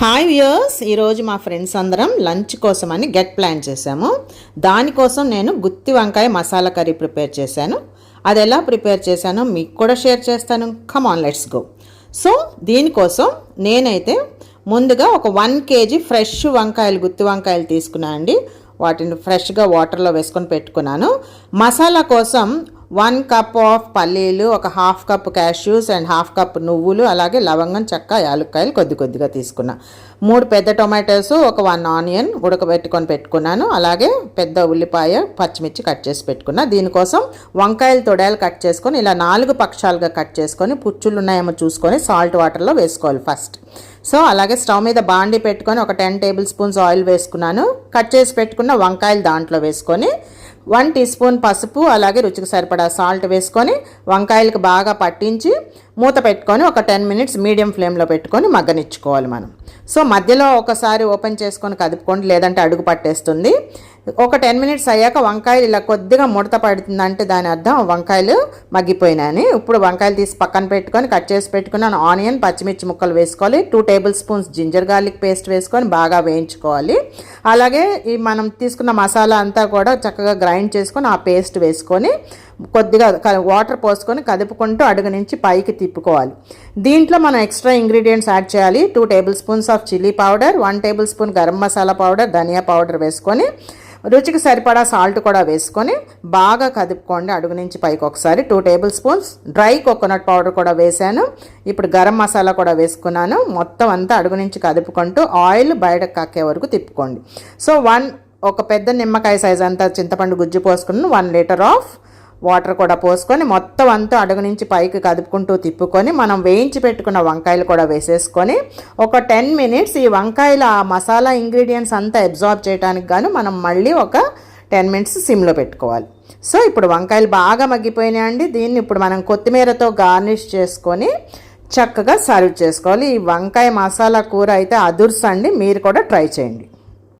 Hi viewers ఈరోజు మా friends అందరం లంచ్ కోసం అని గెట్ ప్లాన్ చేశాము. దానికోసం నేను గుత్తి వంకాయ మసాలా కర్రీ ప్రిపేర్ చేశాను. అది ఎలా ప్రిపేర్ చేశానో మీకు కూడా షేర్ చేస్తాను. Come on let's go so దీనికోసం నేనైతే ముందుగా ఒక వన్ కేజీ ఫ్రెష్ వంకాయలు గుత్తి వంకాయలు తీసుకున్నాను అండి వాటిని ఫ్రెష్గా వాటర్లో వేసుకొని పెట్టుకున్నాను. మసాలా కోసం వన్ కప్ ఆఫ్ పల్లీలు ఒక half cup cashews and half cup నువ్వులు అలాగే లవంగం చెక్క యాలక్కాయలు కొద్ది కొద్దిగా తీసుకున్నా. మూడు పెద్ద టొమాటోస్ ఒక వన్ ఆనియన్ ఉడకబెట్టుకొని పెట్టుకున్నాను. అలాగే పెద్ద ఉల్లిపాయ పచ్చిమిర్చి కట్ చేసి పెట్టుకున్నా. దీనికోసం వంకాయలు తొడాలు కట్ చేసుకొని ఇలా నాలుగు పక్షాలుగా కట్ చేసుకొని పుచ్చులు ఉన్నాయేమో చూసుకొని సాల్ట్ వాటర్లో వేసుకోవాలి ఫస్ట్. సో అలాగే స్టవ్ మీద బాండి పెట్టుకొని ఒక టెన్ టేబుల్ స్పూన్స్ ఆయిల్ వేసుకున్నాను. కట్ చేసి పెట్టుకున్న వంకాయలు దాంట్లో వేసుకొని వన్ టీ స్పూన్ పసుపు అలాగే రుచికి సరిపడా సాల్ట్ వేసుకొని వంకాయలకు బాగా పట్టించి మూత పెట్టుకొని ఒక టెన్ మినిట్స్ మీడియం ఫ్లేమ్లో పెట్టుకొని మగ్గనిచ్చుకోవాలి మనం. సో మధ్యలో ఒకసారి ఓపెన్ చేసుకొని కదుపుకోండి లేదంటే అడుగు పట్టేస్తుంది. ఒక టెన్ మినిట్స్ అయ్యాక వంకాయలు ఇలా కొద్దిగా ముడత పడుతుందంటే దాని అర్థం వంకాయలు మగ్గిపోయినాయని. ఇప్పుడు వంకాయలు తీసి పక్కన పెట్టుకొని కట్ చేసి పెట్టుకున్నాను ఆనియన్ పచ్చిమిర్చి ముక్కలు వేసుకోవాలి. Two tablespoons ginger garlic paste వేసుకొని బాగా వేయించుకోవాలి. అలాగే ఈ మనం తీసుకున్న మసాలా అంతా కూడా చక్కగా గ్రైండ్ చేసుకొని ఆ పేస్ట్ వేసుకొని కొద్దిగా వాటర్ పోసుకొని కదుపుకుంటూ అడుగు నుంచి పైకి తిప్పుకోవాలి. దీంట్లో మనం ఎక్స్ట్రా ఇంగ్రీడియంట్స్ యాడ్ చేయాలి. Two tablespoons of chilli powder one tablespoon garam masala powder dhania powder వేసుకొని రుచికి సరిపడా సాల్ట్ కూడా వేసుకొని బాగా కదుపుకోండి అడుగు నుంచి పైకి ఒకసారి. Two tablespoons dry coconut powder కూడా వేసాను. ఇప్పుడు గరం మసాలా కూడా వేసుకున్నాను. మొత్తం అంతా అడుగు నుంచి కదుపుకుంటూ ఆయిల్ బయటకు కక్కే వరకు తిప్పుకోండి. సో వన్ ఒక పెద్ద నిమ్మకాయ సైజ్ అంతా చింతపండు గుజ్జు పోసుకుని వన్ లీటర్ ఆఫ్ వాటర్ కూడా పోసుకొని మొత్తం అంతా అడుగు నుంచి పైకి కదుపుకుంటూ తిప్పుకొని మనం వేయించి పెట్టుకున్న వంకాయలు కూడా వేసేసుకొని ఒక టెన్ మినిట్స్ ఈ వంకాయల ఆ మసాలా ఇంగ్రీడియంట్స్ అంతా అబ్జార్బ్ చేయడానికి గాను మనం మళ్ళీ ఒక టెన్ మినిట్స్ సిమ్లో పెట్టుకోవాలి. సో ఇప్పుడు వంకాయలు బాగా మగ్గిపోయినాయండి. దీన్ని ఇప్పుడు మనం కొత్తిమీరతో గార్నిష్ చేసుకొని చక్కగా సర్వ్ చేసుకోవాలి. ఈ వంకాయ మసాలా కూర అయితే అదుర్స్ అండి. మీరు కూడా ట్రై చేయండి.